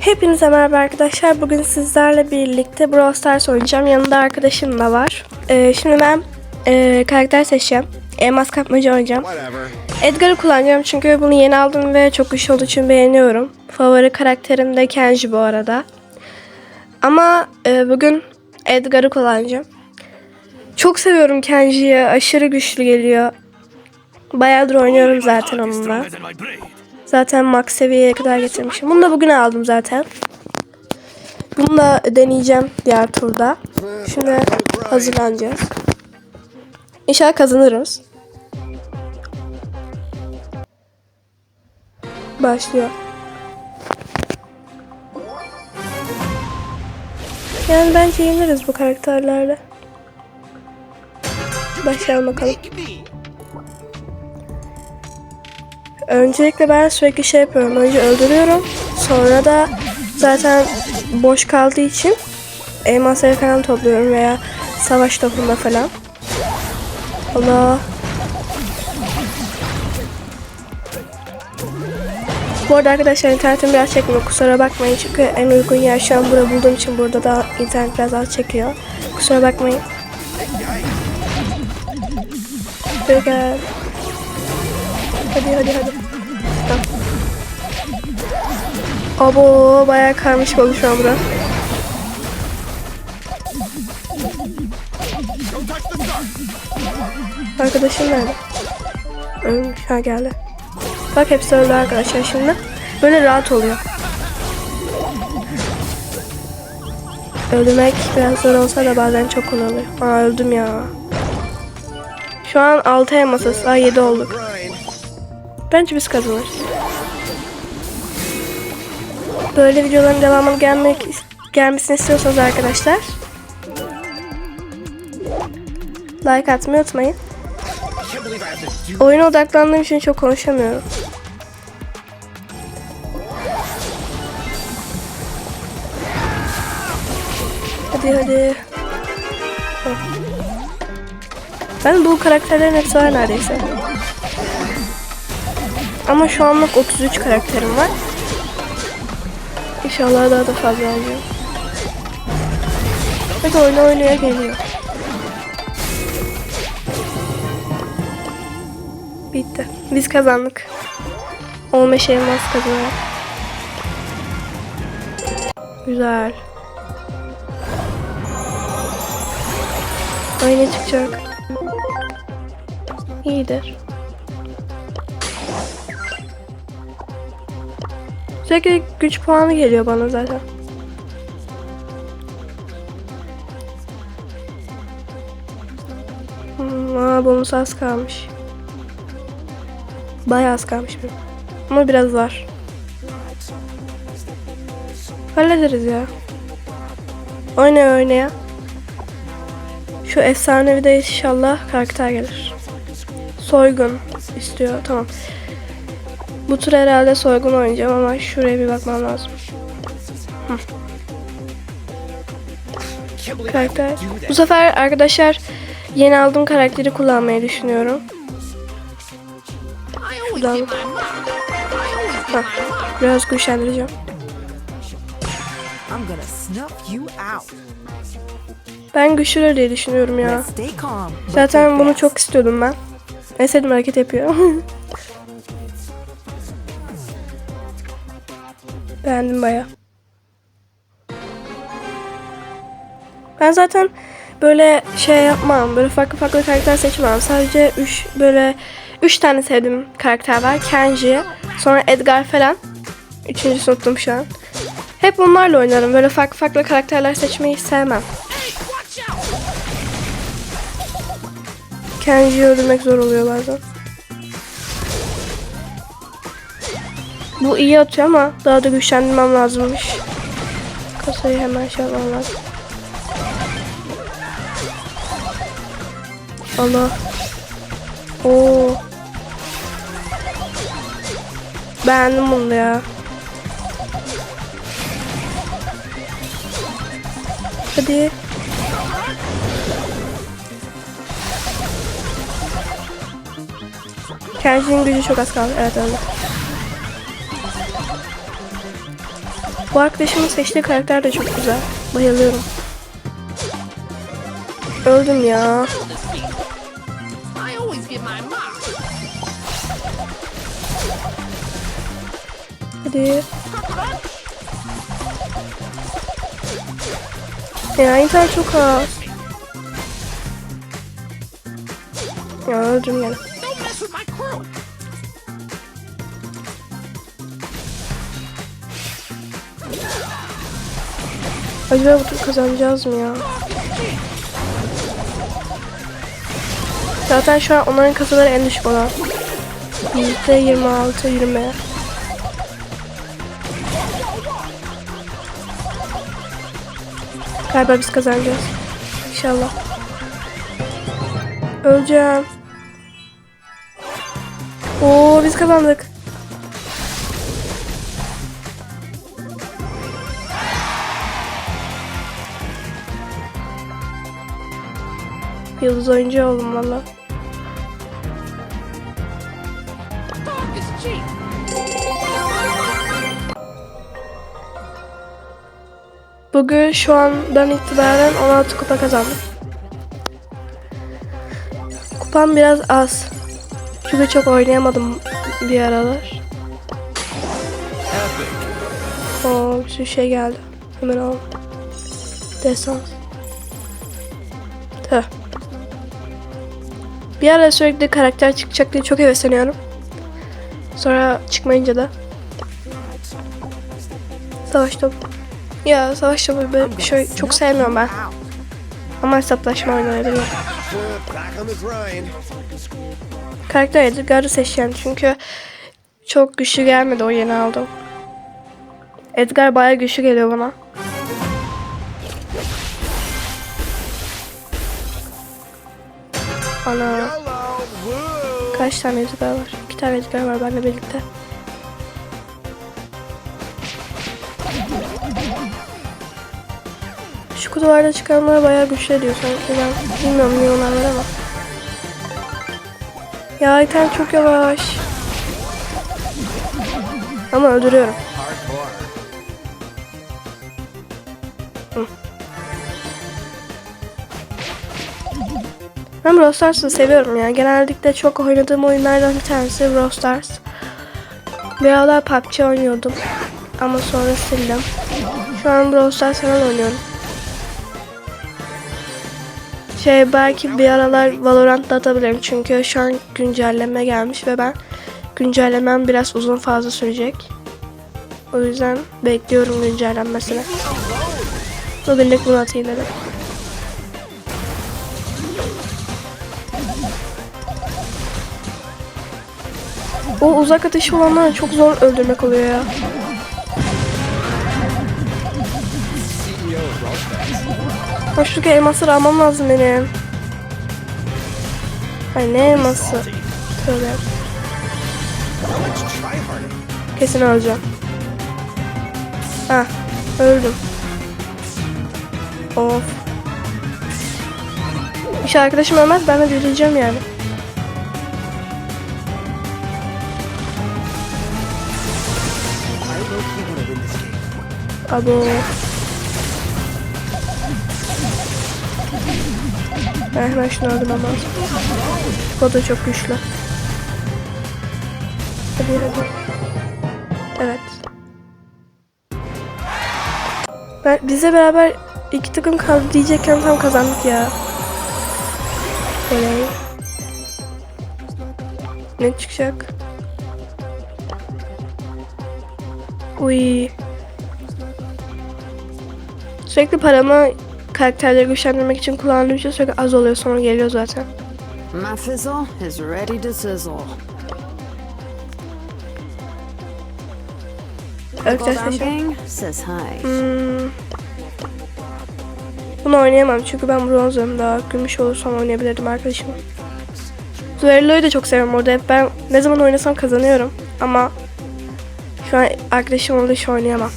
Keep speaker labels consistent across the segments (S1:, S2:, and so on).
S1: Hepinize merhaba arkadaşlar. Bugün sizlerle birlikte Brawl Stars oynayacağım. Yanında arkadaşım da var. Ee, şimdi ben e, karakter seçeceğim. Elmas kapmaca oynayacağım. Edgar'ı kullanacağım çünkü bunu yeni aldım ve çok güçlü olduğu için beğeniyorum. Favori karakterim de Kenji bu arada. Ama e, bugün Edgar'ı kullanacağım. Çok seviyorum Kenji'yi. Aşırı güçlü geliyor. Bayağıdır oynuyorum zaten onunla. Zaten max seviyeye kadar getirmişim. Bunu da bugün aldım zaten. Bunu da deneyeceğim diğer turda. Şimdi hazırlanacağız. İnşallah kazanırız. Başlıyor. Yani bence yeniriz bu karakterlerle. Başlayalım bakalım. Öncelikle ben sürekli şey yapıyorum. Önce öldürüyorum. Sonra da zaten boş kaldığı için elmasları falan topluyorum veya savaş topunda falan. Allah. Bu arada arkadaşlar internetim biraz çekmiyor. Kusura bakmayın çünkü en uygun yer şu an burada bulduğum için burada da internet biraz az çekiyor. Kusura bakmayın. Gel. Hadi hadi hadi. Abo bayağı karmaşık oldu şu an bura. Arkadaşım nerede? Ölmüş. Ha geldi. Bak hepsi öldü arkadaşlar şimdi. Böyle rahat oluyor. Öldürmek biraz zor olsa da bazen çok kolay oluyor. Aa öldüm ya. Şu an 6 elmasız. Aa 7 olduk. Bence biz kazanırız. Böyle videoların devamını gelmek gelmesini istiyorsanız arkadaşlar like atmayı unutmayın. Oyuna odaklandığım için çok konuşamıyorum. Hadi hadi. Ben bu karakterlerin hepsi var neredeyse. Ama şu anlık 33 karakterim var. İnşallah daha da fazla olacak. Hadi oyna oynaya geliyor. Bitti. Biz kazandık. 15 elmas kazanarak. Güzel. Ay çıkacak? İyidir. Sürekli güç puanı geliyor bana zaten. Hmm, aa, bonus az kalmış. Bayağı az kalmış benim. Ama biraz var. Hallederiz ya. Oynaya oynaya. Şu efsanevi de inşallah karakter gelir. Soygun istiyor. Tamam. Bu tur herhalde soygun oynayacağım ama şuraya bir bakmam lazım. Hı. Karakter. Bu sefer arkadaşlar yeni aldığım karakteri kullanmayı düşünüyorum. Şuradan. Hah, biraz güçlendireceğim. Ben güçlüdür diye düşünüyorum ya. Zaten bunu çok istiyordum ben. En sevdiğim hareket yapıyor. Beğendim baya. Ben zaten böyle şey yapmam. Böyle farklı farklı karakter seçmem. Sadece 3 böyle 3 tane sevdiğim karakter var. Kenji, sonra Edgar falan. Üçüncüsü unuttum şu an. Hep bunlarla oynarım. Böyle farklı farklı karakterler seçmeyi sevmem. Kenji'yi öldürmek zor oluyor bazen. Bu iyi atıyor ama daha da güçlendirmem lazımmış. Kasayı hemen şey yapmam lazım. Allah. Oo. Beğendim bunu ya. Hadi. Kenji'nin gücü çok az kaldı. Evet öyle. Bu arkadaşımın seçtiği karakter de çok güzel. Bayılıyorum. Öldüm ya. Hadi. Ya internet çok az. Ya öldüm yine. Acaba bu tur kazanacağız mı ya? Zaten şu an onların kasaları en düşük olan. Yüzde 26, 20. Galiba biz kazanacağız. İnşallah. Öleceğim. Oo biz kazandık. Yıldız oyuncu
S2: cheap.
S1: Bugün şu andan itibaren 16 kupa kazandım. Kupam biraz az. Çünkü çok oynayamadım bir aralar. Oo bir sürü şey geldi. Hemen al. Desans. Tüh. Bir ara sürekli karakter çıkacak diye çok hevesleniyorum. Sonra çıkmayınca da. Savaş topu. Ya savaş topu bir şey çok sevmiyorum ben. Ama hesaplaşma
S3: grind.
S1: Karakter Edgar'ı seçeceğim çünkü çok güçlü gelmedi o yeni aldım. Edgar bayağı güçlü geliyor bana. Ana kaç tane Edgar var? İki tane Edgar var benimle birlikte. Şu kutularda çıkanlar bayağı güçlü diyor sanki ben bilmiyorum niye onlar var ama. Ya item çok yavaş. Ama öldürüyorum.
S3: Hardcore.
S1: Ben Brawl Stars'ı seviyorum ya. Genellikle çok oynadığım oyunlardan bir tanesi Brawl Stars. Bir aralar PUBG oynuyordum. Ama sonra sildim. Şu an Brawl Stars falan oynuyorum. Şey belki bir aralar Valorant da atabilirim çünkü şu an güncelleme gelmiş ve ben güncellemem biraz uzun fazla sürecek. O yüzden bekliyorum güncellenmesini. Bugünlük bunu atayım dedim. O uzak ateşi olanları çok zor öldürmek oluyor ya. Hoşluk elmasları almam lazım benim. Ay ne elması? Tövbe. Kesin öleceğim. Ah, öldüm. Of. İşte arkadaşım ölmez ben de dirileceğim yani.
S3: Game.
S1: Abo. Ben şunu öldürmem lazım. O da çok güçlü. Hadi hadi. Evet. Ben, bize beraber iki takım kaldı diyecekken tam kazandık ya. Oley. Ne çıkacak? Uy. Sürekli paramı karakterleri güçlendirmek için kullandığım için sürekli az oluyor sonra geliyor zaten.
S4: My fizzle is ready to sizzle. Gang says hi.
S1: Hmm. Bunu oynayamam çünkü ben bronzum daha gümüş olursam oynayabilirdim arkadaşım. Duello'yu da çok seviyorum orada hep ben ne zaman oynasam kazanıyorum ama şu an arkadaşım olduğu için oynayamam.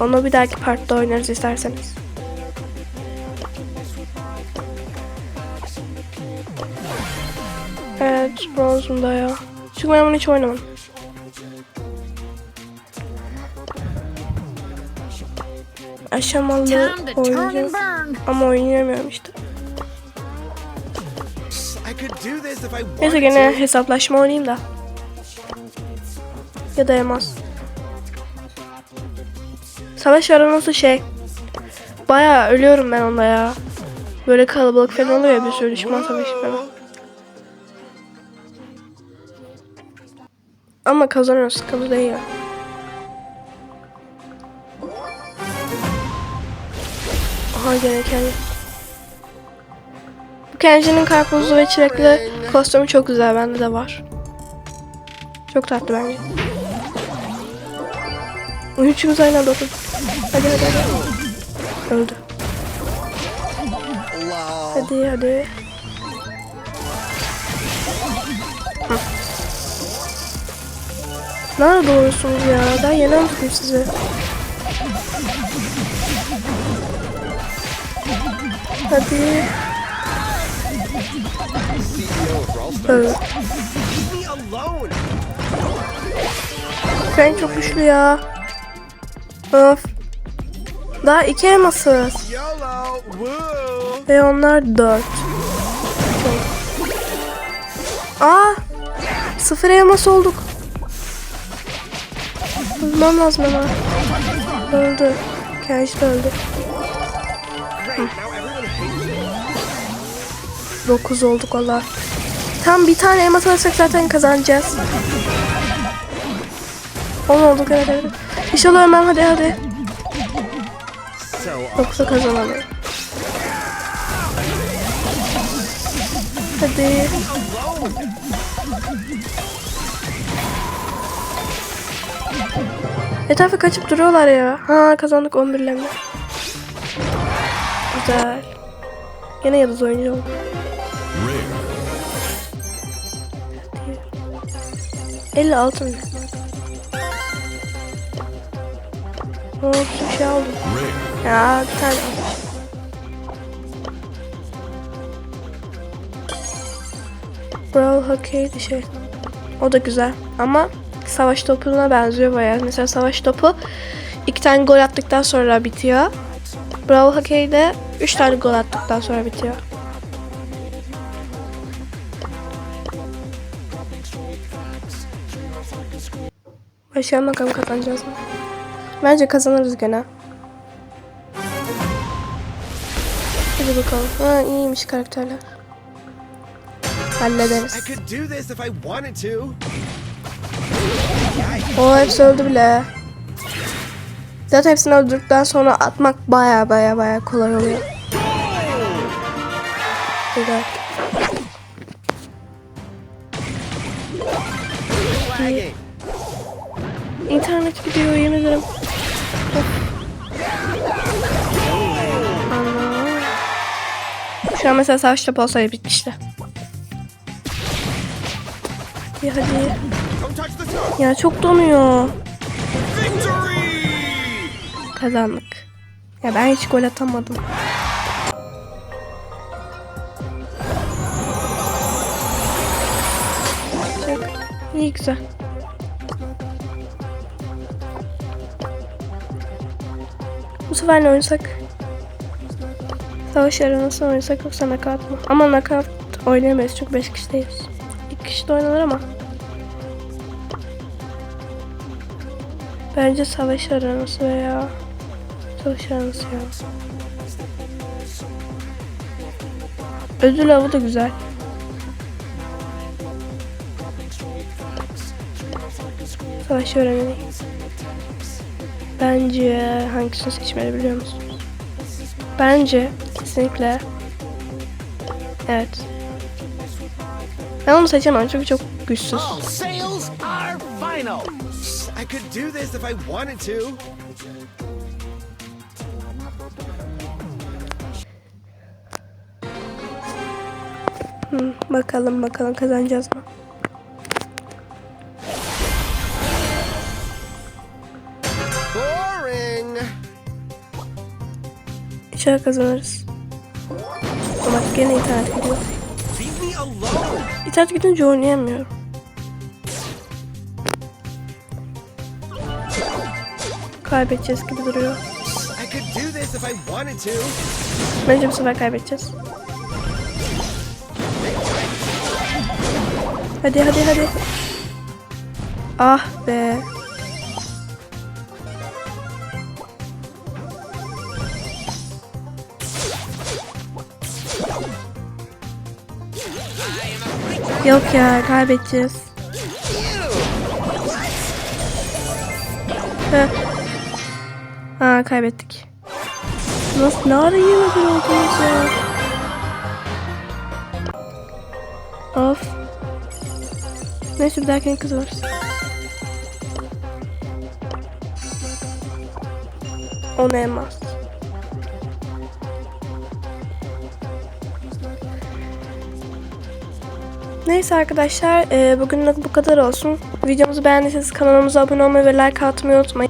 S1: Onu bir dahaki partta oynarız isterseniz. Evet bronzum da ya. Çünkü ben bunu hiç oynamam. aşamalı
S2: burn.
S1: Ama oynayamıyorum işte. Neyse gene hesaplaşma oynayayım da. Ya da elmas. Savaş aranası şey. Baya ölüyorum ben onda ya. Böyle kalabalık falan oluyor bir sürü düşman savaşı falan. Ama kazanıyoruz sıkıntı değil ya. Aha gene kendi. Bu Kenji'nin karpuzlu ve çilekli kostümü çok güzel. Bende de var. Çok tatlı bence. Üçümüz aynı anda oturduk. Hadi hadi hadi. Öldü. Hadi hadi. Nerede doğrusunuz ya? Yeni anlattım size. Hadi.
S3: Alone.
S1: Frank çok güçlü ya. Of. Daha iki elmasız. Ve onlar dört. Aa! Sıfır elmas olduk. Bulmam lazım ama. Öldü. Kenji de öldü. Dokuz olduk valla. Tam bir tane elmas alırsak zaten kazanacağız. On olduk evet evet. İnşallah ölmem hadi hadi. Yoksa kazanamam. Hadi. Etrafı kaçıp duruyorlar ya. Ha kazandık 11 lemle. Güzel. Yine yıldız oyuncu. Hadi. 56 mı? Oo, bir şey aldım. Ya al. Brawl Hockey bir şey. O da güzel ama savaş topuna benziyor bayağı. Mesela savaş topu iki tane gol attıktan sonra bitiyor. Brawl Hockey'de üç tane gol attıktan sonra bitiyor. Başlayalım bakalım kazanacağız mı? Bence kazanırız gene. Hadi bakalım. Ha iyiymiş karakterler.
S3: I
S1: Hallederiz.
S3: could do this if I wanted to.
S1: O hepsi öldü bile. Zaten hepsini öldürdükten sonra atmak baya baya baya kolay oluyor. Güzel. İnternet gidiyor yemin ederim. Şu an mesela savaş topu olsaydı bitmişti. Hadi hadi. Ya çok donuyor. Kazandık. Ya ben hiç gol atamadım. İyi güzel. Bu sefer ne oynasak? Savaş arenası oynasak yoksa knockout mı? Ama knockout oynayamayız çünkü 5 kişideyiz. 2 kişi de oynanır ama. Bence savaş arenası veya savaş arenası ya. Ödül avı da güzel. Savaş öğrenmeyi. Bence hangisini seçmeli biliyor musun? Bence kesinlikle evet. Ben onu seçemem çünkü çok güçsüz.
S2: All sales are final.
S3: I could do this if I wanted to.
S1: Hı, bakalım bakalım kazanacağız mı?
S3: Boring.
S1: İnşallah kazanırız. Ama gene internet gidiyor. İnternet gidince oynayamıyorum. Kaybedeceğiz gibi duruyor. Bence bu sefer kaybedeceğiz. Hadi hadi hadi. Ah be. Yok ya kaybedeceğiz. Heh. Aa kaybettik. Nasıl ne ara yemedin oldunuz ya? Of. Neyse bir dahakine kızarız. On elmas. Neyse arkadaşlar e, bugünlük bu kadar olsun. Videomuzu beğendiyseniz kanalımıza abone olmayı ve like atmayı unutmayın.